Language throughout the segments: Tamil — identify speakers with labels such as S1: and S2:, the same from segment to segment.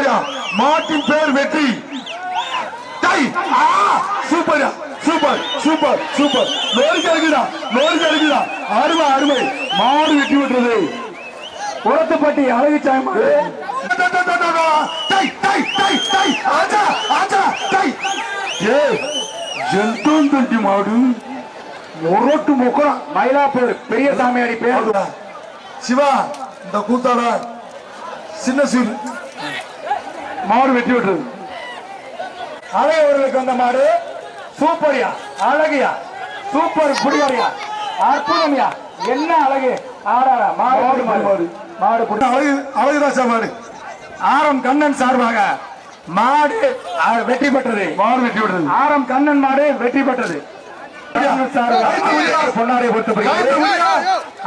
S1: மாடியா மாட்டின் பேர் வெற்றி. டை ஆ சூப்பர் சூப்பர் சூப்பர் சூப்பர் நோரி கிடைக்குதா நோரி கிடைக்குதா அருமை அருமை. மாடு வெட்டி விட்டுறது
S2: உரத்துப்பட்டி அழகுச்சாய் மாடு
S1: டை டை டை டை ஆஜா ஆஜா டை ஏ ஜெந்தோந்தண்டி மாடு?
S2: முரட்டு முக்குறம் மயிலாப்பூர் பெரிய சாமியாடி பேர்.
S1: சிவா இந்த கூத்தாட. சின்ன சீர். மாடு வெட்டி விட்டுறது
S2: அலையவர்களுக்கு வந்த மாடு சூப்பர்யா அழகுயா சூப்பர் புடிவரியா அற்புதம்யா. என்ன அழகு? ஆடாடா மாடு
S1: மாடு,
S2: மாடு.
S1: அழகு அழகுராசா மாடு?
S2: ஆரம் கண்ணன் சார்பாக மாடு வெற்றி பெற்றது.
S1: மாடு வெட்டி விட்டுறது
S2: ஆரம் கண்ணன் மாடு வெற்றி பெற்றது. பொன்னாடை பொருத்தப்படுகிறது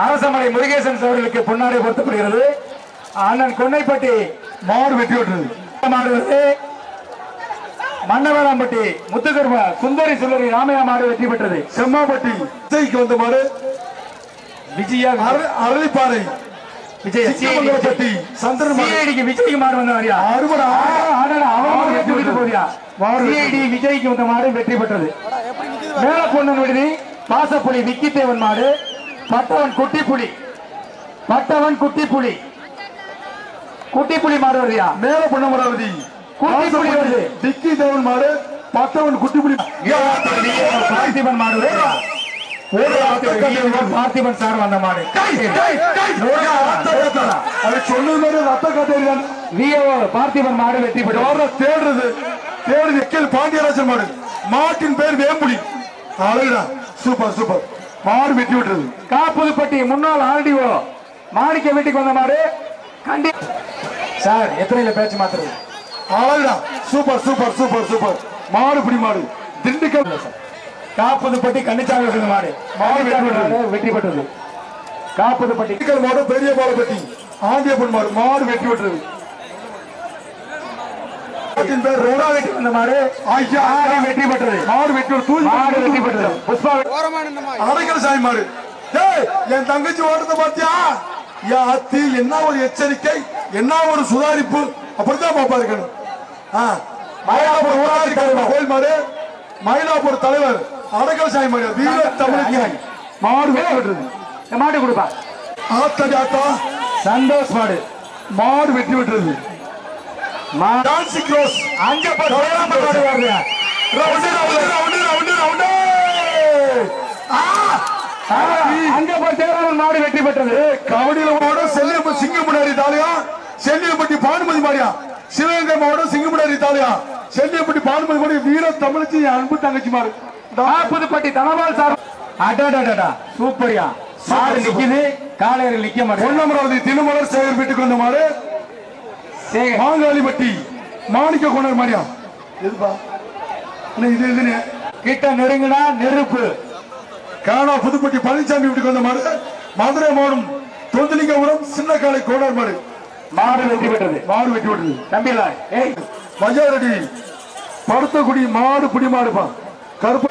S2: அரசமலை முருகேசன் அவர்களுக்கு பொன்னாடை பொருத்தப்படுகிறது அண்ணன் கொன்னைப்பட்டி
S1: மாடு வெட்டி விட்டுறது
S2: மாடு வருது மன்னவராம்பட்டி முத்துகர்ம சுந்தரி சுந்தரி ராமையா மாடு வெற்றி பெற்றது.
S1: செம்மாப்பட்டி விஜய்க்கு வந்த மாடு.
S2: விஜயா
S1: அர- அரளிப்பாறை.
S2: விஜய்
S1: சிக்கமங்கலப்பட்டி சந்திரன்
S2: சிஐடிக்கு விஜய்க்கு மாடு வந்த மாதிரியா?
S1: அருமடா.
S2: அவன் வெற்றி பெற்று போறியா? சிஐடி விஜய்க்கு வந்த மாடு வெற்றி பெற்றது. மேல பொண்ணு விடுதி பாசப்புலி விக்கித்தேவன் மாடு. பட்டவன் குட்டி புலி பட்டவன் குட்டி புலி குட்டி புலி மாடு வருதியா
S1: மேல பொன்னமராவதி
S2: குட்டி புலி வருது
S1: டிக்கி தேவன் மாடு பத்தவன் குட்டி புலி
S2: பார்த்திபன் மாடு? பார்த்திபன் சார் வந்த மாடு
S1: அது சொன்னது மாதிரி ரத்த கட்டை
S2: விஓ பார்த்திபன் மாடு வெற்றி பெற்றது
S1: யார தேடுறது தேடுது எக்கேல் பாண்டியராஜன் மாடு மாட்டின் பேர் வேம்புலி அழகுடா சூப்பர் சூப்பர் மாடு வெட்டி விட்டுறது
S2: காப்புதுப்பட்டி முன்னாள் ஆர்டிஓ மாணிக்க வீட்டுக்கு வந்த மாடு சார் எத்தனையில பேச்சு மாத்துறது?
S1: அழகுடா சூப்பர் சூப்பர் சூப்பர் சூப்பர். மாடு பிடி மாடு. திண்டுக்கல்
S2: காப்புதுப்பட்டி கன்னிச்சாமி வந்த மாடு.
S1: மாடு வெற்றி பெற்றது.
S2: வெற்றி பெற்றது. காப்புதுப்பட்டி
S1: திண்டுக்கல் மாடு பெரிய ஆண்டியப்பன் மாடு வெட்டி
S2: வந்த மாடு. மாடு வெற்றி பெற்றது.
S1: மாடு. வெட்டி விட்டு தூக்கி
S2: மாடு வெற்றி பெற்றது. புஷ்பா
S1: அடைக்கல சாமி மாடு. என் தங்கச்சி ஓட்டத்தை பாத்தியா அத்தி என்ன ஒரு எச்சரிக்கை என்ன ஒரு சுதாரிப்பு? அப்படித்தான் பாப்பா இருக்கணும். மயிலாப்பூர் ஊராட்சி தலைவர். கோயில் மாடு மயிலாப்பூர் தலைவர் அடைக்கல சாமி மாடு வீர தமிழ் மாடு வெட்டி விட்டுறது
S2: இந்த மாடு கொடுப்பா.
S1: ஆத்தா
S2: சந்தோஷ் மாடு.
S1: மாடு வெட்டி விட்டுறது
S2: மாடு
S1: டான்சி க்ரோஸ்.
S2: அங்க பாரு, மாடு வருது
S1: round round round round round ஆ
S2: ஆ, அங்க பாரு, தேவராமன் மாடு வெற்றி பெற்றது.
S1: கபடியில செல்லியப்ப சிங்கமுடாரி தாலியா? செல்லியப்பட்டி பானுமதி மாடியா சிவகங்கை மாவட்டம் சிங்கமுடாரி தாலியா? செல்லியப்பட்டி பானுமதி மாடி வீர தமிழச்சி அன்பு தங்கச்சி மாறு
S2: புதுப்பட்டி தனபால் சார். அடடடடா சூப்பரியா. மாடு நிக்குது காலையில நிக்க மாட்டேன்.
S1: பொன்னமராவதி திருமலர் சேகர் வீட்டுக்கு வந்த மாடு மாங்காளிப்பட்டி மாணிக்க எதுப்பா? அண்ணா, இது எதுன்னு?
S2: கிட்ட நெருங்கினா நெருப்பு.
S1: காணா புதுப்பட்டி பழனிசாமி வீட்டுக்கு வந்த மாடு மதுரை மாவட்டம் தொந்தலிங்கபுரம் சின்ன காலை கோடார் மாடு.
S2: மாடு வெற்றி பெற்றது.
S1: மாடு வெட்டி விட்டுது
S2: தம்பிலா ஏய்.
S1: மஜாரடி படுத்தக்குடி மாடு புடி மாடுப்பா கருப்பு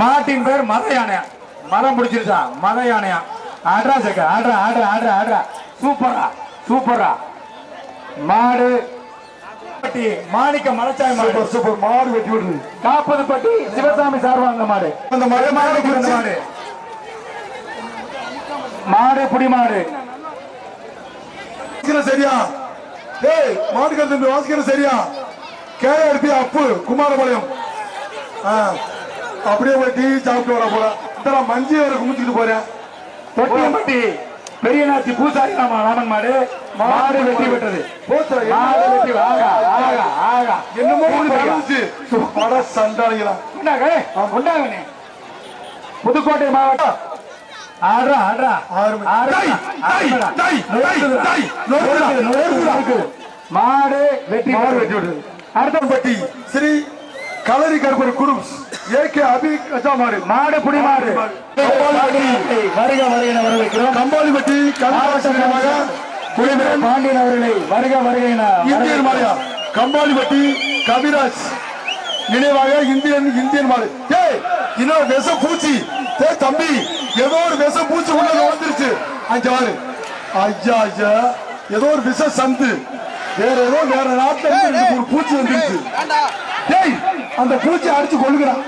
S2: மாட்டின் பேர் மத யானையா மரம் பிடிச்சிருச்சா? மத யானையா ஆட்ரா சக்க ஆட்ரா ஆட்ரா ஆட்ரா ஆட்ரா சூப்பரா சூப்பரா மாடு பட்டி மாணிக்க மலைச்சாய் மாடு.
S1: சூப்பர் மாடு வெட்டி விடுறது
S2: காப்பது பட்டி சிவசாமி சார்பா அந்த மாடு.
S1: அந்த மழை மாடு
S2: மாடு. மாடு புடி மாடு.
S1: சரியா? ஏய் மாடு கருத்து வாசிக்கிற சரியா? கேஆர்பி அப்பு குமாரபாளையம். அப்படியே போய் டிவி சாப்பிட்டு வர போல இந்த மஞ்சி வேற குமிச்சுட்டு போறேன்.
S2: தொட்டியம்பட்டி. பெரியநாச்சி பூசாரி ராம ராமன் மாடு மாடு வெற்றி பெற்றது மாடு வெற்றி ஆகா ஆகா ஆகா.
S1: என்னமோ அட சண்டாளிகளா.
S2: உண்டாங்க உண்டாங்கண்ணே புதுக்கோட்டை மாவட்டம். ஆடுறா ஆடுறா. மாடு வெற்றி
S1: மாடு
S2: பெற்றது.
S1: வெட்டி விடுறது
S2: அடுத்த
S1: பட்டி ஸ்ரீ கலரி கருப்பர் குரூப்ஸ் ஏகே அபி கஜா மாடு.
S2: மாடு புடி மாடு. வருக வருக வரவேற்கிறோம்.
S1: கம்பாலிப்பட்டி கல்யாணமாக
S2: குடிமகன் பாண்டியன் அவர்களை வருக வருக
S1: இந்தியன் மாடியா கம்பாலிப்பட்டி கவிராஜ் நினைவாக இந்தியன் இந்தியன் மாடு. டேய் இன்னும் விஷ பூச்சி டேய் தம்பி ஏதோ ஒரு விஷ பூச்சி உள்ள வந்துருச்சு அஞ்சு ஆறு ஐயா ஐயா ஏதோ ஒரு விஷ சந்து. வேற ஏதோ வேற நாட்டுல மூணு பூச்சி வந்துருச்சு. டேய் அந்த பூச்சி அடிச்சு கொள்ளுகிறான்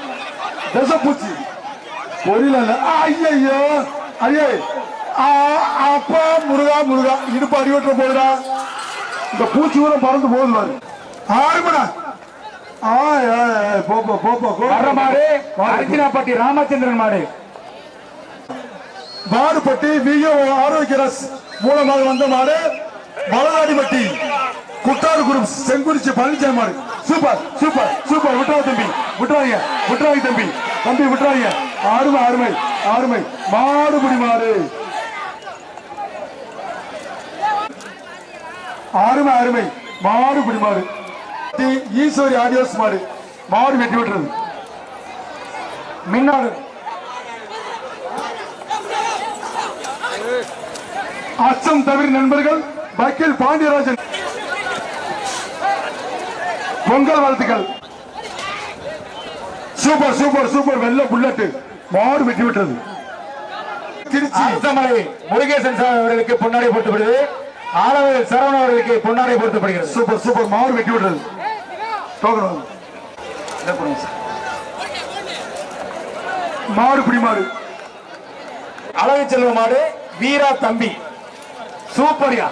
S1: விஷ பூச்சி பொரியல ஐயோ ஐயே ஆ, அப்பா முருகா முருகா. இடுப்பு அடிவட்டுற போதுடா. இந்த பூச்சி கூட பறந்து போகுது ஆறுமடா போப்பா போப்பா போப்பா
S2: மாடு அர்ஜுனாப்பட்டி ராமச்சந்திரன் மாடு.
S1: மாடுபட்டி விஓ ஆரோக்கிய மூலமாக வந்த மாடு மலநாடிப்பட்டி குட்டாறு குரூப் செங்குறிச்சி பழனிச்சாமி மாடு சூப்பர் சூப்பர் சூப்பர். விட்டுறா தம்பி விட்டுறாங்க விட்டுறாங்க தம்பி. தம்பி விட்டுறாங்க ஆறுமை ஆறுமை ஆறுமை. மாடுபிடி மாறு ஆறுமை. அருமை மாடுபிடி மாடு ஈஸ்வரி ஆடியோஸ் மாடு மாடு வெட்டி விட்டுறது.
S2: மின்னாடு.
S1: அச்சம் தவிர நண்பர்கள் வக்கீல் பாண்டியராஜன் பொங்கல் வாழ்த்துக்கள். Super super super. வெள்ள புல்லட் மாடு வெட்டி விட்டது. திருச்சி.
S2: அரசமலை முருகேசன் சாமி அவர்களுக்கு பொன்னாடை போர்த்தப்படுது ஆலவேல் சரவணன் அவர்களுக்கு பொன்னாடை போர்த்தப்படுகிறது
S1: சூப்பர் சூப்பர். மாடு வெட்டி விட்டது? மாடு பிடி மாடு.
S2: அழகு செல்வ மாடு வீரா தம்பி. சூப்பர்யா.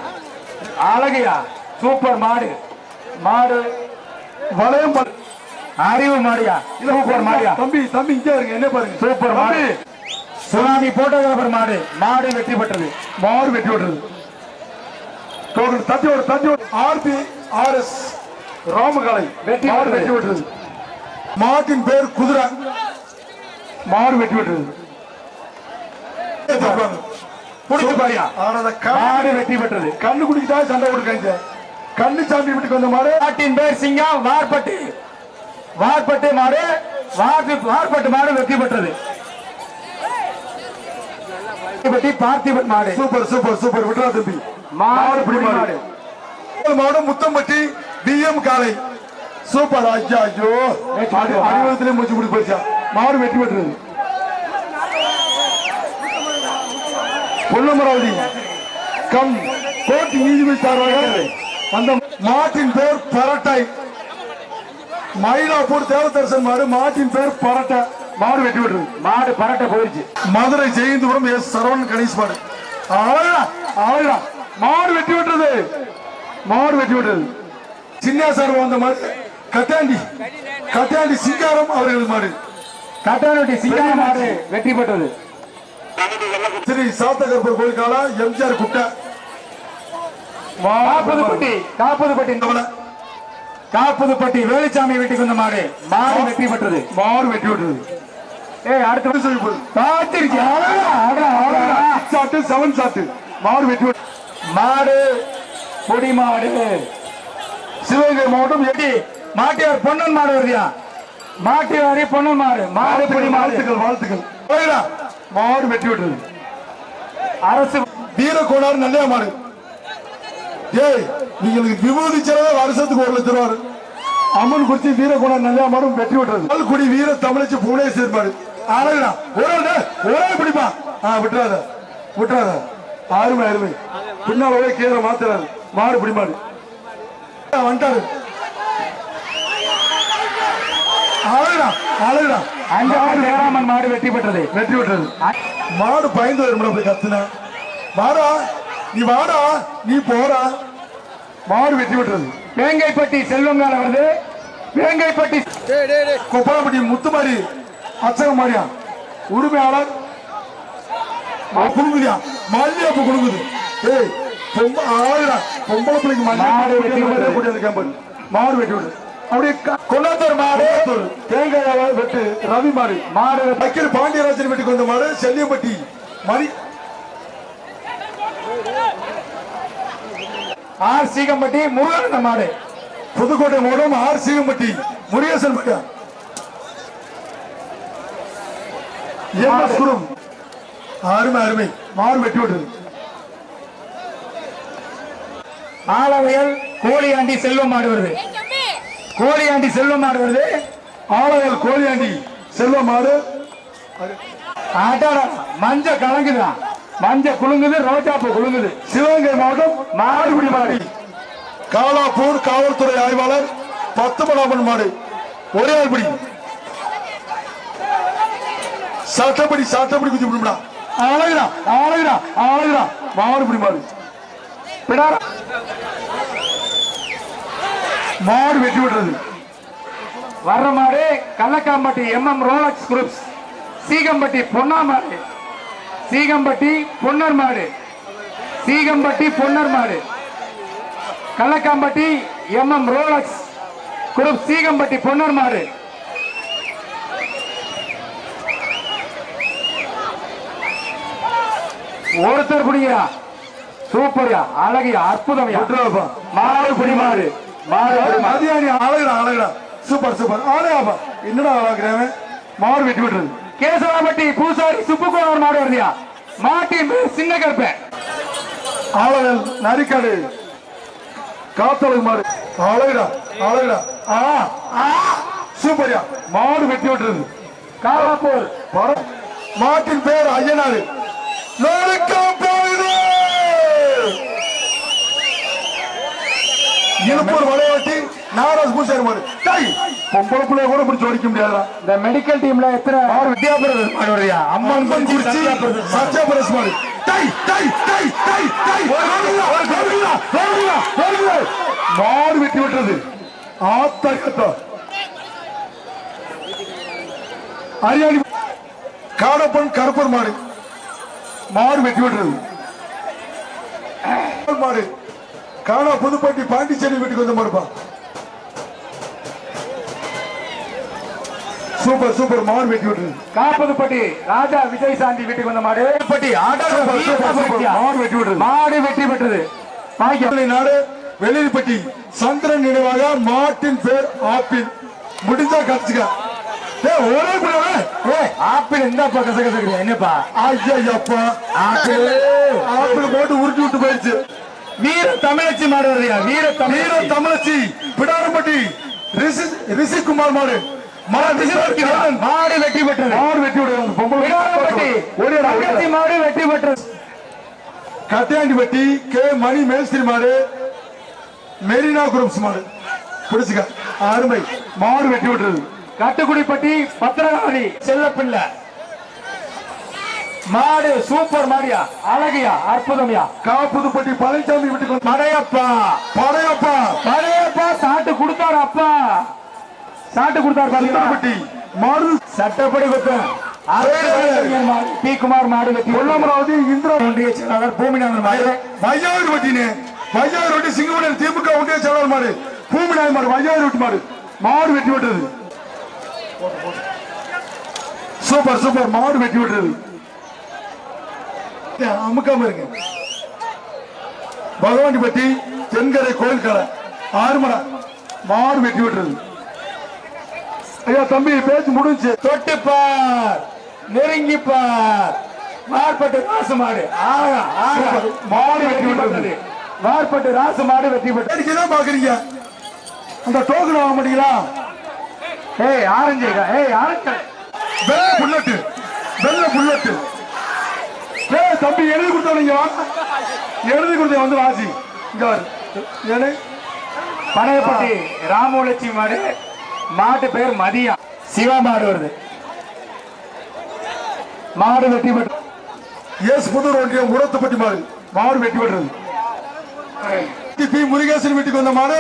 S2: அழகையா. சூப்பர் மாடு. மாடு
S1: வளையம்
S2: அறிவு மாடியா? சூப்பர் மாடியா?
S1: தம்பி தம்பி இங்கே இருங்க என்ன பாருங்க.
S2: சூப்பர் மாடு. சுனாமி போட்டோகிராபர் மாடு. மாடு வெற்றி பெற்றது.
S1: மாடு வெட்டி விடுறது டோக்கன் தட்டி விடு தட்டி விடு ஆர்பி ஆர்எஸ் ராமகலை.
S2: வெட்டி
S1: மாடு. வெட்டி விடுறது மாட்டின் பேர் குதிரை. மாடு ஆனத கண்ணு
S2: மாடு வெற்றி பெற்றது.
S1: கண்ணு குடிக்கிட்டா சண்டை கொடுக்காங்க கண்ணு சாமி வீட்டுக்கு வந்த மாடு.
S2: மாட்டின் பேர் சிங்கம் வார்பட்டு. வார்பட்டு மாடு வார்பு வார்பட்டு மாடு வெற்றி பெற்றது. பார்த்திபன் மாடு.
S1: Super super super. விட்ரா தம்பி.
S2: மாடு
S1: பிடி மாடு.
S2: மாடு
S1: முத்தம்பட்டி பிஎம் காலை சூப்பர். ஐயா ஐயோ
S2: வெற்றி பெற்றது.
S1: அடிவதத்திலே முடிச்சு பிடி போச்சா மாடு வெட்டி விட்டுறது பொன்னமராவதி கம். கோர்ட் நீதிபதி சார்பாக அந்த மாட்டின் பேர் பரட்டை. மயிலாப்பூர் தேவதர்சன் மாடு மாட்டின் பேர் பரட்டை. மாடு வெட்டி விட்டுறது
S2: மாடு பரட்ட போயிருச்சு
S1: மதுரை ஜெயந்தபுரம் எஸ் சரவணன் கணேஷ் மாடு. அழகா அழகா. மாடு வெட்டி விட்டுறது மாடு வெட்டி விட்டுறது சின்ன சார் வந்த மாடு கட்டாண்டி. கட்டாண்டி சிங்காரம் அவர்களது மாடு.
S2: கட்டானட்டி சிங்கம் மாடு வெற்றி பெற்றது
S1: ஸ்ரீ சாத்தகர்பர் கோயிலுக்கால எம்ஜிஆர் குட்டை.
S2: காப்புதுப்பட்டி காப்புதுப்பட்டி
S1: மாடு
S2: காப்புதுப்பட்டி வேலுச்சாமி வீட்டுக்கு வந்த மாடு மாடு வெற்றி பெற்றது
S1: மாடு வெட்டி விட்டுறது
S2: ஏய் அடுத்து
S1: சொல்லி போடு. Six shot seven shot. மாடு விட்டு
S2: மாடு பொடி மாடு.
S1: சிவகங்கை மாவட்டம் எட்டி
S2: மாட்டியார் பொன்னன் மாடு வருதியா? மாட்டியாரி பொன்னன் மாடு. மாடு பொடி மாடு.
S1: வாழ்த்துக்கள். மாடு வெட்டி விட்டுறது
S2: அரசு
S1: வீரக்கோளாறு நல்ல மாடு. ஏய் நீங்களுக்கு விபூதி செலவு வருஷத்துக்கு ஒரு லட்சம் ரூபாய் அம்மன் குறிச்சி வீரக்கோளாறு நல்ல மாடும் வெட்டி விட்டுறது பால்குடி வீர தமிழச்சி புவனேஸ்வர் மாடு அழகுடா ஒரு ஒரு பிடிப்பா ஆ விட்டுறாத. விட்டுறாத. அருமை அருமை பின்னால் ஒரே கீரை மாத்துறாரு. மாடு பிடி மாடு ஆ, வந்துட்டாரு அழகுடா அழகுடா
S2: அஞ்சாவது ஜெயராமன் மாடு வெற்றி பெற்றது.
S1: வெற்றி விட்டுறது மாடு பயந்து அப்படி கத்துன. வாடா நீ வாடா நீ போடா. மாடு வெற்றி விட்டுறது.
S2: வேங்கைப்பட்டி செல்வங்கால வருது. வேங்கைப்பட்டி
S1: கொப்பளப்பட்டி முத்துமாரி அச்சகம் மாரியா. உரிமையாளர் குடுங்குதியா? மல்லியப்பு குடுங்குது. ஏய் பொம்ப ஆளுடா. பொம்பளை பிள்ளைக்கு
S2: மாடு
S1: மாடு
S2: வெட்டி
S1: வெட்டி
S2: விடுறது.
S1: மாடு வெட்டி விடு. அப்படியே க- கொண்டாத்தூர் மாடு தேங்காய் வெட்டு ரவி மாடு.
S2: மாடு
S1: வக்கீல் பாண்டியராஜன் வீட்டுக்கு வந்த மாடு செல்லியப்பட்டி மணி
S2: ஆர் சீகம்பட்டி முருகன் மாடு.
S1: புதுக்கோட்டை மாவட்டம் ஆர் சீகம்பட்டி முருகேசன் பட்டியா எம்எஸ் குரும் அருமை அருமை. மாறு வெட்டி விட்டது.
S2: ஆலவையல் கோழியாண்டி செல்வம் மாடு வருது. கோழியாண்டி செல்வம் மாடு வருது.
S1: ஆலயல் கோழியாண்டி செல்வ மாடு.
S2: அடடா மஞ்ச கலங்குதா ரோஜாப்பூ குலுங்குது.
S1: சிவகங்கை மாவட்டம்
S2: மாடுபிடி மாடு
S1: காலாப்பூர் காவல்துறை ஆய்வாளர் பத்துமலாமன் மாடு. ஒரே ஆள் பிடி. சட்டப்படி சட்டப்படி குத்தி விடும்டா அழகுடா அழகுடா அழகுடா. மாடு பிடி. மாடு
S2: பிடார
S1: மாடு வெட்டி விடுறது.
S2: வர்ற மாடு Kallakkampatti MM Rolex groups Seekampatti Ponna மாடு சீகம்பட்டி பொன்னர் மாடு சீகம்பட்டி பொன்னர் மாடு Kallakkampatti MM Rolex. Group Seekampatti Ponnar மாடு ஒருத்தர் குடியா சூப்பர்யா. அழகியா
S1: விட்டுறாப்பா
S2: மாடு குடி மாடு மாடு.
S1: மதியானி அழகுடா அழகுடா. Super super. ஆளையாப்பா. என்னடா அழகுறேன்? மாடு வெட்டி விடுறது
S2: கேசவாப்பட்டி பூசாரி சுப்புக்குமார் மாடு வருதியா மாட்டின் பேர் சின்ன கருப்பேன்
S1: ஆளவன் நரிக்காடு. காத்தழகு மாடு. அழகுடா அழகுடா ஆ ஆ சூப்பர்யா. மாடு வெட்டி விட்டுறது
S2: காவாப்பூர்
S1: பரம் மாட்டின் பேர் ஐயனாரு இழுப்பூர் வளையாட்டி நாராஜ் பூசாரி மாடு. டேய்! பொம்பளை பிள்ளைய கூட பிடிச்சு ஓடிக்க முடியாதா
S2: இந்த மெடிக்கல் டீம்ல எத்தனை
S1: ஆறு வித்யாபுரம் மாடு வருயா அம்மன் குறிச்சி சத்யாபுரஸ் மாடு. மாடு. வெட்டி விட்டுறது ஆத்தா கத்தா ஹரியாணி காடப்பன் கருப்பர் மாடு. மாடு வெட்டி விடுறது மாடு. காணா புதுப்பட்டி பாண்டிச்சேரி வீட்டுக்கு வந்த மாடுப்பா. சூப்பர் சூப்பர் மாடு வெட்டி விடுறது
S2: காப்பதுப்பட்டி ராஜா விஜய் சாந்தி வீட்டுக்கு வந்த மாடு. பட்டி.
S1: மாடு வெட்டி விடுறது
S2: மாடு வெற்றி பெற்றது. பாக்கியம்.
S1: தமிழ் நாடு வெளியில்பட்டி சந்திரன் நினைவாக மாட்டின் பேர் ஆப்பிள். முடிஞ்சா கத்துக்க. ஒரே. ஏய்,
S2: ஆப்பிள் இந்த பக்கம் கசகசக்கிறீங்க என்னப்பா. ஆப்பிள்.
S1: ஆப்பிள். போட்டு உருட்டி விட்டு போயிடுச்சு.
S2: வீர தமிழச்சி மாடு வருதியா வீர
S1: வீர
S2: தமிழ
S1: தமிழச்சி. பிடாரம்பட்டி ரிஷி ரிஷி குமார் மாடு. மாடு
S2: மாடு வெற்றி பெற்றது
S1: மாடு வெட்டி
S2: தங்கச்சி
S1: ஓடிடா.
S2: மாடு வெற்றி பெற்றது
S1: கட்டையாண்டிப்பட்டி கே மணி மேல்ஸ்திரி மாடு மெரினா குரூப்ஸ் மாடு. பிடிச்சுக்க அருமை. மாடு வெட்டி விட்டுறது
S2: கட்டுக்குடிப்பட்டி பத்திரகாளி செல்ல பிள்ளை மாடு சூப்பர் மாடியா? அழகியா? அற்புதம்யா?
S1: காப்புதுப்பட்டி பழனிசாமி வீட்டுக்கு வந்து
S2: மடையப்பா
S1: படையப்பா.
S2: மடையப்பா சாட்டு கொடுத்தாரு அப்பா. சாட்டு கொடுத்தாரு
S1: சுந்தரப்பட்டி மாடு
S2: சட்டப்படி குத்தம் பி. குமார் மாடு வெற்றி
S1: பொன்னமராவதி இந்திரா
S2: ஒன்றிய செயலாளர் பூமிநாதன் மாடு.
S1: வையாவூர் வட்டினே. வையாவூர் வட்டி சிங்கமணி திமுக ஒன்றிய செயலாளர் மாடு. பூமிநாயன் மாடு வையாவூர் வட்டி மாடு. மாடு வெட்டி விட்டுறது சூப்பர் சூப்பர். மாடு வெட்டி விட்டுறது ஏய், அமுக்காம இருங்க. பகவானிப்பட்டி தென்கரை கோயில் கடை ஆறுமடா மாடு வெட்டி விட்டுறது ஐயா தம்பி பேச்சு முடிஞ்சு.
S2: தொட்டுப்பார். நெருங்கிப்பார். மார்பட்டு ராசு மாடு. ஆகா ஆகா.
S1: மாடு வெற்றி பெற்றது.
S2: மார்பட்டு ராசு மாடு வெற்றி பெற்றது
S1: தான் பாக்குறீங்க? அந்த டோக்கன் வாங்க மாட்டீங்களா?
S2: ஏய் ஆரஞ்சு ஏய் ஆரஞ்சு.
S1: வெள்ள புல்லட்டு. வெள்ள புல்லட்டு. ஏய் தம்பி எழுதி கொடுத்தவங்க வா. எழுதி கொடுத்த வந்து வாசி. இங்க
S2: பனையப்பட்டி. ராமலட்சுமி மாடு. மாட்டு பேர் மதியம் சிவா மாடு வருது. மாடு வெற்றி பெற்று
S1: எஸ் புதூர் ஒன்றியம் முரத்துப்பட்டி மாடு. மாடு வெட்டி விடுறது பி முருகேசன் வீட்டுக்கு வந்த மாடு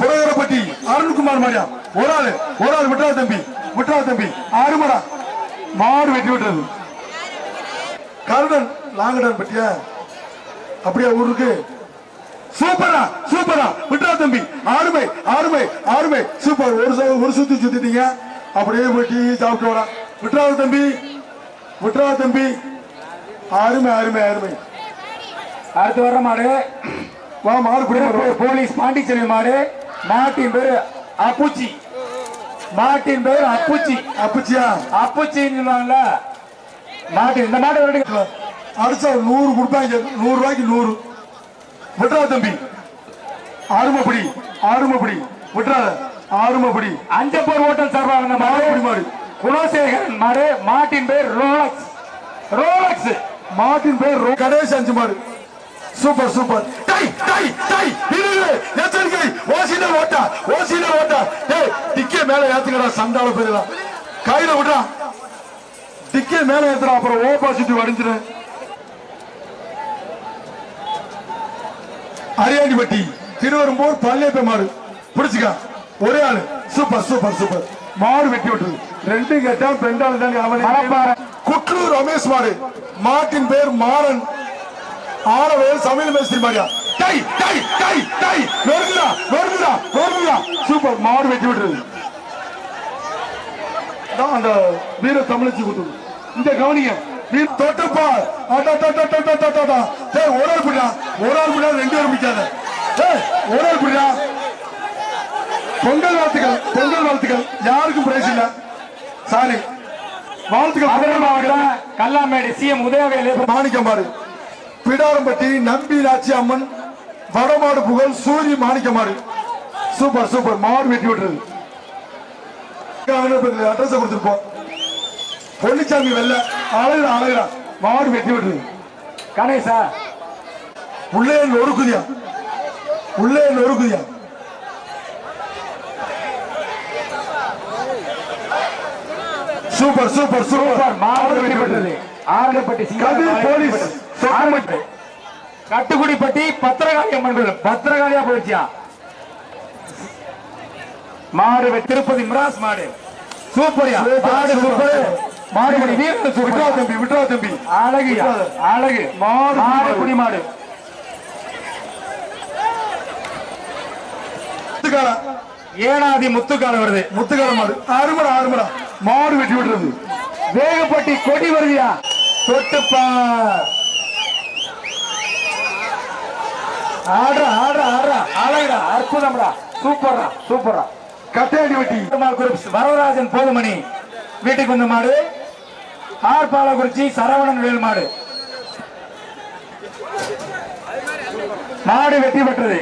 S1: புரகரப்பட்டி அருண்குமார் மாடியா. ஒரு ஆளு ஒரு ஆள் விட்டுறா தம்பி விட்டுறா தம்பி ஆறுமடா. மாடு வெட்டி விட்டுறது கருடன் லாங்கடன் பட்டியா? அப்படியா ஊருக்கு சூப்பரா சூப்பரா. விட்டுறா தம்பி. ஆறுமை ஆறுமை ஆறுமை சூப்பர். ஒரு ஒரு சுத்தி சுத்திட்டீங்க. அப்படியே போய் டீ சாப்பிட்டு வரா. விட்டுறா தம்பி. விட்டுறா தம்பி. அருமை அருமை அருமை
S2: அடுத்து வர்ற மாடு.
S1: வா மாடு
S2: திருப்பூர் போலீஸ் பாண்டிச்சேரி மாடு. மாட்டின் பேரு அப்புச்சி. மாட்டின் பேர் அப்புச்சி.
S1: அப்பச்சியா?
S2: அப்புச்சின்னு சொல்லுவாங்கல்ல. மாட்டு இந்த மாடு
S1: அடிச்சா நூறு கொடுப்பாங்க. நூறு ரூபாய்க்கு நூறு. விட்டுறா தம்பி. ஆறுமப்படி ஆறுமப்படி விட்டுறாத ஆறுமப்படி
S2: அஞ்சப்பூர் ஹோட்டல் சார்பாக வந்த மாடு.
S1: மாடு.
S2: குணசேகரன் மாடு. மாட்டின் பேர் ரோலக்ஸ். ரோலக்ஸ்.
S1: மாட்டின் பேர் கணேஷ் அஞ்சு மாடு. Super super. Tie tie tie வீரர்களே எச்சரிக்கை. ஓசில ஓட்டா ஓசில ஓட்டா. டேய் டிக்கே மேல ஏத்துங்கடா சண்டால போயிடலாம் கையில விடுறா. டிக்கே மேல ஏத்துறா அப்புறம் ஓ பாசிட்டிவ் அடிஞ்சிரு அரியாண்டிப்பட்டி திருவெரும்பூர் பள்ளியப்ப மாடு பிடிச்சுக்க. ஒரே ஆளு. Super super super. மாடு வெட்டி விட்டுரு. ரெண்டு கேட்டா பெண்டாள் தான் அவன். குற்றூர் ரமேஷ் மாடு மாட்டின் பேர் மாறன். ஆரவேல் சமையல் மேஸ்திரி மாதிரியா. Tie tie tie tie. நொறுங்குடா நொறுங்குடா நொறுங்குடா. சூப்பர் மாடு வெட்டி விட்டுருது தான் அந்த வீர தமிழச்சி கொடுத்தது. இந்த கவனிங்க. வீர தொட்டுப்பா ஒரு ஆள் பிடிடா ஒரு ஆள் பிடிடா ரெண்டு பேரும் பிடிக்காத ஒரு ஆள் பிடிடா பொங்கல் வாழ்த்துக்கள் பொங்கல் வாழ்த்துக்கள். யாருக்கும் பிரைஸ் இல்ல. சாரி. வாழ்த்துக்கள்.
S2: மாவட்டம் கல்லாமேடு சிஎம் உதயவேலு.
S1: மாணிக்கமாறு பிடாரம்பட்டி நம்பிநாச்சி அம்மன் வடமாடு புகழ் சூரி மாணிக்கமாறு சூப்பர் சூப்பர். மாடு வெட்டி விட்டுறது அட்ரஸ் கொடுத்துருப்போம் பொன்னிச்சாமி வெள்ள அழகுடா அழகுடா. மாடு வெட்டி விட்டுறது
S2: கணேசா
S1: உள்ளே நொறுக்குதியா உள்ளே நொறுக்குதியா சூப்பர் சூப்பர் சூப்பர்.
S2: மாடு வெட்டிப்பட்டது ஆரங்கப்பட்டி
S1: கதிர் போலீஸ்
S2: ஆரம்பட்டு கட்டுக்குடிப்பட்டி பத்திரகாளி அம்மன் கோயில். பத்திரகாளியா போயிடுச்சியா? மாடு திருப்பதி மிராஸ் மாடு. சூப்பர்யா. மாடு சூப்பர். மாடுபடி வீரன்
S1: விட்ரா தம்பி விட்ரா தம்பி.
S2: அழகுயா அழகு.
S1: மாடு
S2: மாடு குடி மாடு.
S1: முத்துக்கால
S2: ஏனாதி முத்துக்கால வருது.
S1: முத்துக்கால மாடு. அருமடா அருமடா. மாடு வெட்டி விட்டுறது
S2: வேகப்பட்டி கொடி வருதியா? தொட்டுப்பா. ஆடுறா ஆடுறா ஆடுறா. அழகுடா அற்புதம்டா. சூப்பர்டா சூப்பர்டா
S1: கட்டையாடி வெட்டி.
S2: வரதராஜன் போதுமணி. வீட்டுக்கு வந்த மாடு. ஆர் பாலகுறிச்சி சரவணன் வேல் மாடு. மாடு வெற்றி பெற்றது.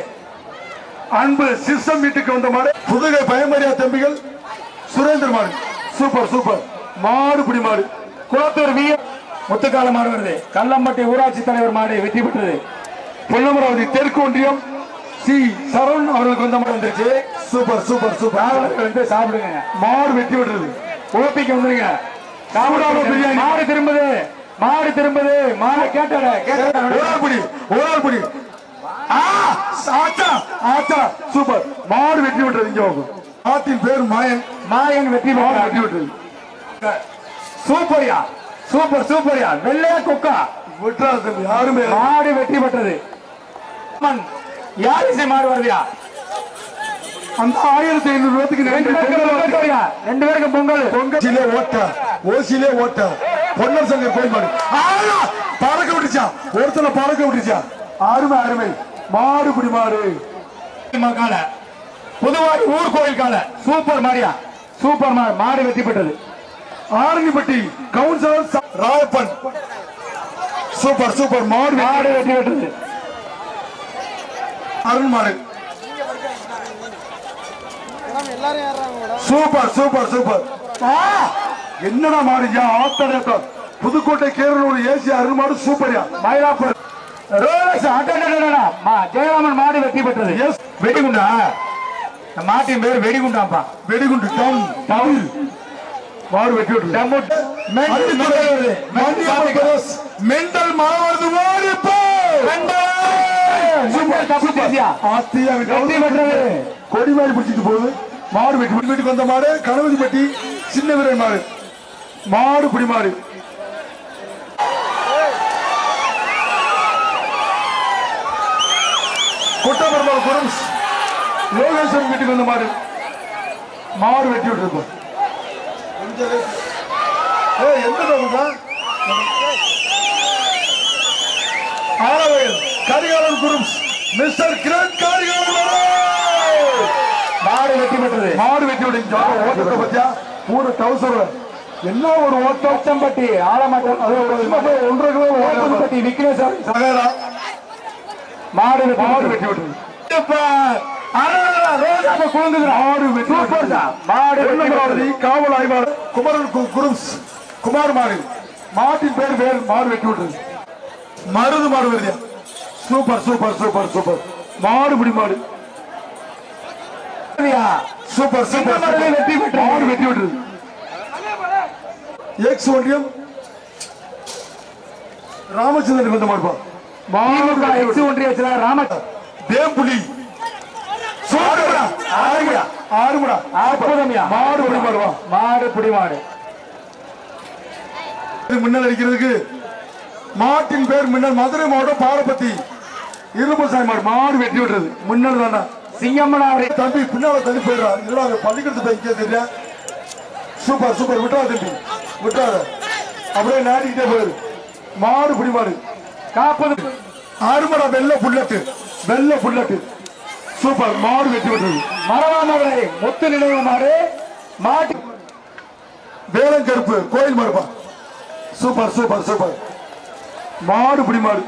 S1: அன்பு சிஸ்டம் வீட்டுக்கு வந்த மாடு. புதுகை பயமரியா தம்பிகள் சுரேந்தர் மாடு. சூப்பர் சூப்பர் மாடு பிடி மாடு.
S2: குளத்தூர் வி முத்துக்கால மாடு வருது. கல்லம்பட்டி ஊராட்சி தலைவர் மாடு வெற்றி பெற்றது.
S1: பொன்னமராவதி தெற்கு ஒன்றியம் சி சரவண் அவர்களுக்கு வந்த மாடு
S2: வந்துருச்சு.
S1: சூப்பர் சூப்பர் சூப்பர்
S2: வந்து சாப்பிடுங்க.
S1: மாடு வெட்டி பெற்றது.
S2: ஓபிக்கு வந்துருங்க சாப்பிடாம பிரியாணி மாடு திரும்புது. மாடு திரும்புது. மாடு கேட்டாட கேட்டாட.
S1: ஒரு ஆள் பிடி ஒரு ஆள் பிடி ஆ, ஆச்சா ஆச்சா. சூப்பர். மாடு வெட்டி விட்டுறது இங்க வாங்க. ஆட்டின் பேர் மாயன்.
S2: மாயன் வெற்றி
S1: மாடு வெட்டி விட்டுறது
S2: சூப்பர்யா சூப்பர் சூப்பர்யா. வெள்ளையா கொக்கா.
S1: விட்டுறாது யாருமே.
S2: மாடு வெற்றி பெற்றது. அம்மன், யாரிசை மாடு வருதியா?
S1: அந்த ஆயிரத்தி ஐநூறு ரூபாய்க்கு
S2: ரெண்டு பேருக்கு? ரெண்டு பேருக்கு பொங்கல்.
S1: பொங்கலே. ஓட்ட. ஓசிலே ஓட்ட. பொன்னர் சங்கர் கோயில் மாடு. ஆயா! பறக்க விட்டுச்சா ஒருத்தனை பறக்க விட்டுச்சா அருமை அருமை. மாடு பிடி மாடு.
S2: கால. புதுவாடி ஊர் கோயில் கால. சூப்பர் மாடியா சூப்பர் மாடு மாடு வெற்றி பெற்றது
S1: Aranippatti councillor Rayappan. Super super. மாடு
S2: மாடு வெற்றி பெற்றது
S1: அருண் மாடு. Super super super. ஆ! என்னடா மாடுயா ஆத்தட புதுக்கோட்டை கேரளூர் ஏசி அருண் மாடு சூப்பர்யா?
S2: மயிலாப்பூர். ஜெயராமன் மாடு வெற்றி பெற்றது.
S1: Yes.
S2: வெடிகுண்டா? மாட்டின் பேர் வெடிகுண்டாப்பா
S1: வெடிகுண்டு டம்
S2: டவுன்.
S1: மாடு வெட்டி விட்டு
S2: டம்முட் மெண்டல்
S1: மாவது ஓடி போ.
S2: மெண்டல். மெண்டல் தப்பு தேசியா
S1: ஆத்தியா
S2: வெற்றி பெற்றது.
S1: கொடி மாதிரி பிடிச்சிட்டு போகுது. மாடு வெட்டி வீட்டுக்கு வந்த மாடு கணவதி பட்டி சின்ன வீரன் மாடு மாடு பிடி மாடு கொட்டபெருமாள் குரம்ஸ் வீட்டுக்கு வந்த மாடு மாடு வெட்டி விட்டுருக்கோம் எந்த பக்கம்ப்பா? கரிகாலன் குரூப்ஸ் மிஸ்டர் கிரண் கரிகாலன் அவர்கள்.
S2: மாடு வெற்றி பெற்றது
S1: மாடு வெட்டி ஓட்டத்தை பத்தியா? பூர டவுசர் என்ன ஒரு ஓட்டம்?
S2: கொச்சம்பட்டி ஆலமட்டம்.
S1: அது ஒரு ஒன்றரை கிலோ ஓட்டம்
S2: ஓட்டம்பட்டி விக்னேஸ்வரன்
S1: சகேரா
S2: மாடு
S1: மாடு. வெட்டி வெட்டி
S2: பெற்றது.
S1: காவல் ஆய்வாளர் குமரன் கு- குரூப்ஸ் குமார் மாடு மாட்டின் பேர் பேர் மாடு வெட்டி விட்டுருது மருது மாடு சூப்பர் சூப்பர் சூப்பர் சூப்பர். மாடு பிடி மாடு. சூப்பர் சூப்பர்
S2: வெற்றி பெற்றது.
S1: மாடு வெற்றி விட்டுருது எக்ஸ் ஒன்றியம். ராமச்சந்திரன் வந்த மாடுப்பா
S2: திமுக எக்ஸ் ஒன்றிய செயலாளர் ராம
S1: தேம்புலி ஆறுமுடா. ஆறுமுடா. ஆறுமுடா.
S2: அற்புதம்யா.
S1: மாடு பிடி மாடுவா
S2: மாடு புடி மாடு.
S1: இது மின்னல் அடிக்கிறதுக்கு. மாட்டின் பேர் மின்னல். மதுரை மாவட்டம் பாரபத்தி இரும்புசாமி மாடு. மாடு வெட்டி விடுறது மின்னல் தாண்டா
S2: சிங்கம்மனாரை
S1: தம்பி பின்னால தள்ளி போயிடுறா இதெல்லாம் அங்க பள்ளிக்கூடத்து போய் இங்கே தெரியல சூப்பர் சூப்பர். விட்டுறா தம்பி. விட்டுறாத அப்படியே நாடிக்கிட்டே போயிரு. மாடு பிடி மாடு
S2: காப்பது
S1: ஆறுமடா வெள்ள புல்லட்டு. வெள்ள புல்லட்டு. சூப்பர். மாடு வெட்டி விட்டது
S2: மரவாமவரை மொத்த நினைவு மாடு. மாட்டு
S1: வேலங்கருப்பு கோயில் மாடுப்பா சூப்பர் சூப்பர் சூப்பர். மாடு பிடி மாடு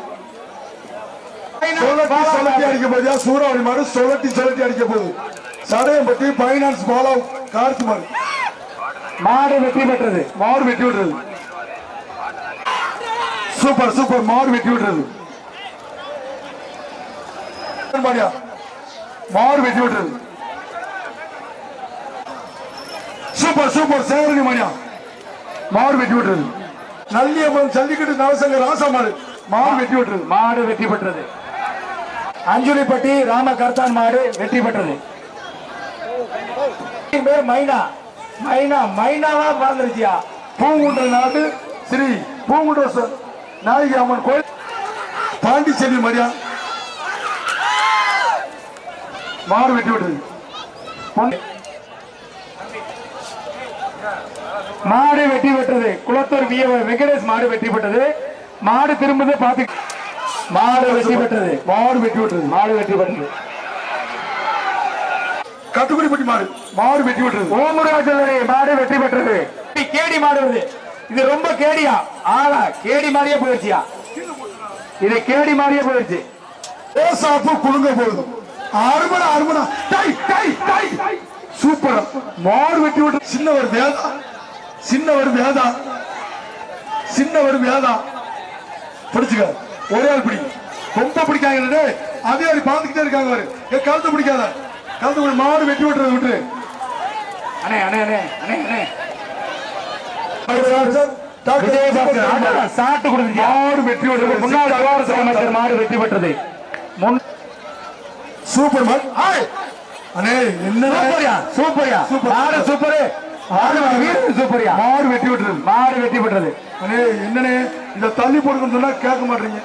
S1: சொல்லட்டி சொல்லட்டி அடிக்க போதியா சூறாவளி மாடு சொல்லட்டி சொல்லட்டி அடிக்க போகுது சடையம்பட்டி பைனான்ஸ் பாலா கார்த்தி மாடு
S2: மாடு வெற்றி பெற்றது.
S1: மாடு வெட்டி விடுறது சூப்பர் சூப்பர் மாடு வெட்டி விடுறது மாடு வெட்டி விடுறது சூப்பர் சூப்பர் சேரணி மாடியா மாடு வெட்டி விடுறது நல்லியம்மன் ஜல்லிக்கட்டு நவசங்க ராசா மாடு மாடு வெட்டி விடுறது
S2: மாடு வெற்றி பெற்றது. அஞ்சுலிப்பட்டி ராம கர்த்தான் மாடு வெற்றி பெற்றது. பேர் மைனா. மைனா மைனாவா பிறந்துருச்சியா
S1: பூங்குன்ற நாடு ஸ்ரீ பூங்குன்ற ச- அம்மன் கோயில். பாண்டிச்சேரி மரியா. மாடு வெட்டி
S2: விட்டது மாடு வெட்டி பெற்றது. குளத்தூர் விய வெங்கடேஷ் மாடு வெட்டி பெற்றது. மாடு திரும்புது பார்த்து மாடு வெற்றி பெற்றது.
S1: மாடு வெட்டி விட்டுறது
S2: மாடு வெற்றி பெற்றது.
S1: கட்டுக்குடிப்பட்டி மாடு. மாடு வெட்டி விட்டுறது
S2: ஓமுருகாச்சலரி மாடு வெற்றி பெற்றது. கேடி மாடு வருது. இது ரொம்ப கேடியா? ஆளா கேடி மாதிரியே போயிடுச்சியா இது கேடி மாதிரியே போயிடுச்சு
S1: ஏசாப்பு குலுங்க போகுது. அருமணா அருமணா டை டை டை சூப்பர். மாடு வெட்டி விட்டு சின்னவர் வேதா. சின்னவர் வேதா. சின்னவர் வேதா. பிடிச்சுக்க. ஒரே ஆள் பிடி. ரொம்ப பிடிக்காங்க அதே ஆள் பார்த்துக்கிட்டே இருக்காங்க அவரு ஏ கழுத்து பிடிக்காத. கழுத்து பிடி மாடு வெட்டி விட்டுறது விட்டு
S2: அண்ணே அண்ணே அண்ணே அண்ணே அண்ணே.
S1: மாடு வெட்டி விட்டுறது.
S2: முன்னாள் மாடு வெற்றி பெற்றது முன்
S1: சூப்பர் ஹாய். அண்ணே என்ன
S2: சூப்பர்யா சூப்பர்யா.
S1: சூப்பர்.
S2: சூப்பர்.
S1: மாடு வெட்டி விட்டுறது.
S2: மாடு வெற்றி பெற்றது
S1: அண்ணே என்னண்ணே? இதை தள்ளி போடுங்கன்னு சொன்னா கேட்க மாட்டீங்க.